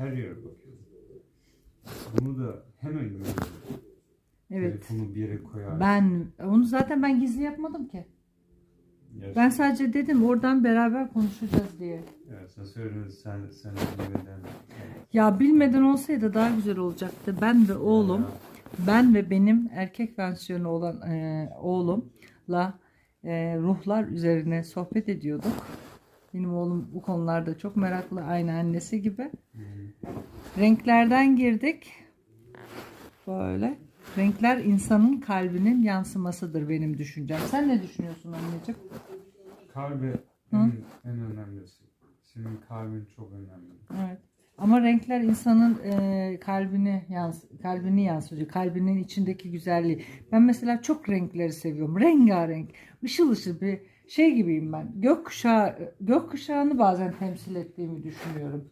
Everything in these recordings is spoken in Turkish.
her yere bakıyorum. Bunu da hemen görüyorum. Evet. Telefonu bir yere koyar. Ben onu zaten ben gizli yapmadım ki. Ya Ben sadece dedim oradan beraber konuşacağız diye. Evet, sen söyledin sen sen bilmeden. Ya bilmeden olsaydı daha güzel olacaktı. Ben ve oğlum, ben ve benim erkek versiyonu olan e, oğlumla e, ruhlar üzerine sohbet ediyorduk. Benim oğlum bu konularda çok meraklı, aynı annesi gibi. Renklerden girdik. Böyle. Renkler insanın kalbinin yansımasıdır benim düşüncem. Sen ne düşünüyorsun anneciğim? Kalbi en, en önemlisi. Senin kalbin çok önemli. Evet. Ama renkler insanın e, kalbini yans kalbini yansıtıyor. Kalbinin içindeki güzelliği. Ben mesela çok renkleri seviyorum. Rengarenk, ışıl ışıl bir şey gibiyim ben. Gökkuşağı gökkuşağını bazen temsil ettiğimi düşünüyorum.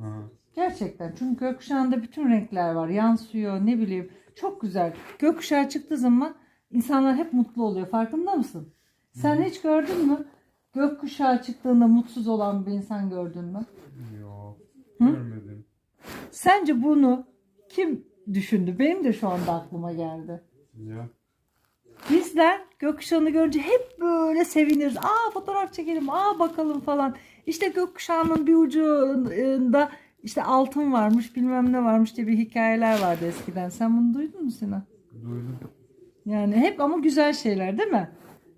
Aha. Gerçekten. Çünkü gökkuşağında bütün renkler var. Yansıyor, ne bileyim. Çok güzel. Gökkuşağı çıktığı zaman insanlar hep mutlu oluyor. Farkında mısın? Sen hiç gördün mü? Gökkuşağı çıktığında mutsuz olan bir insan gördün mü? Yok. Hı? Görmedim. Sence bunu kim düşündü? Benim de şu anda aklıma geldi. Ya. Bizler gökkuşağını görünce hep böyle seviniriz. Aa fotoğraf çekelim, aa bakalım falan. İşte gökkuşağının bir ucunda işte altın varmış, bilmem ne varmış diye bir hikayeler vardı eskiden. Sen bunu duydun mu Sinan? Duydum. Yani hep ama güzel şeyler değil mi?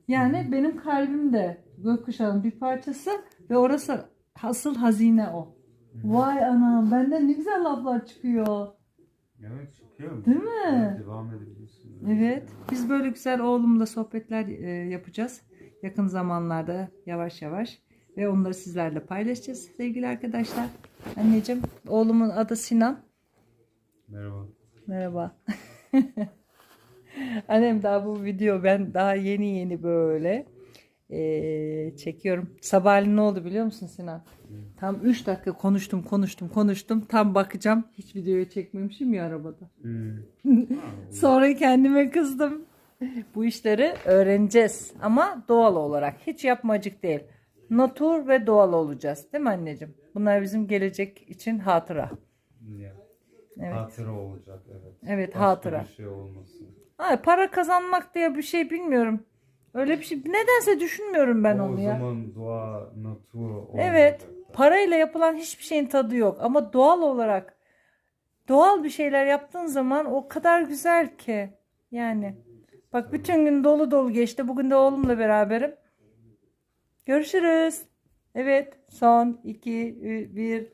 Yani benim kalbim de gökkuşağının bir parçası ve orası asıl hazine o. Vay anam benden ne güzel laflar çıkıyor. Evet çıkıyor. Değil mi? Devam edebilirsin. Evet. Biz böyle güzel oğlumla sohbetler e, yapacağız. Yakın zamanlarda yavaş yavaş. Ve onları sizlerle paylaşacağız sevgili arkadaşlar. Anneciğim oğlumun adı Sinan. Merhaba. Merhaba. Annem daha bu video ben daha yeni yeni böyle e, çekiyorum. Sabahleyin ne oldu biliyor musun Sinan? Tam 3 dakika konuştum konuştum konuştum. Tam bakacağım hiç videoyu çekmemişim ya arabada. Sonra kendime kızdım. Bu işleri öğreneceğiz ama doğal olarak. Hiç yapmacık değil. Natur ve doğal olacağız. Değil mi anneciğim? Bunlar bizim gelecek için hatıra. Evet. Hatıra olacak evet. Evet Başka hatıra. bir şey olmasın. Ay, para kazanmak diye bir şey bilmiyorum. Öyle bir şey. Nedense düşünmüyorum ben o onu ya. zaman doğa, natur Evet. Parayla yapılan hiçbir şeyin tadı yok. Ama doğal olarak doğal bir şeyler yaptığın zaman o kadar güzel ki. Yani. Bak bütün gün dolu dolu geçti. Bugün de oğlumla beraberim. Görüşürüz. Evet. Son 2 1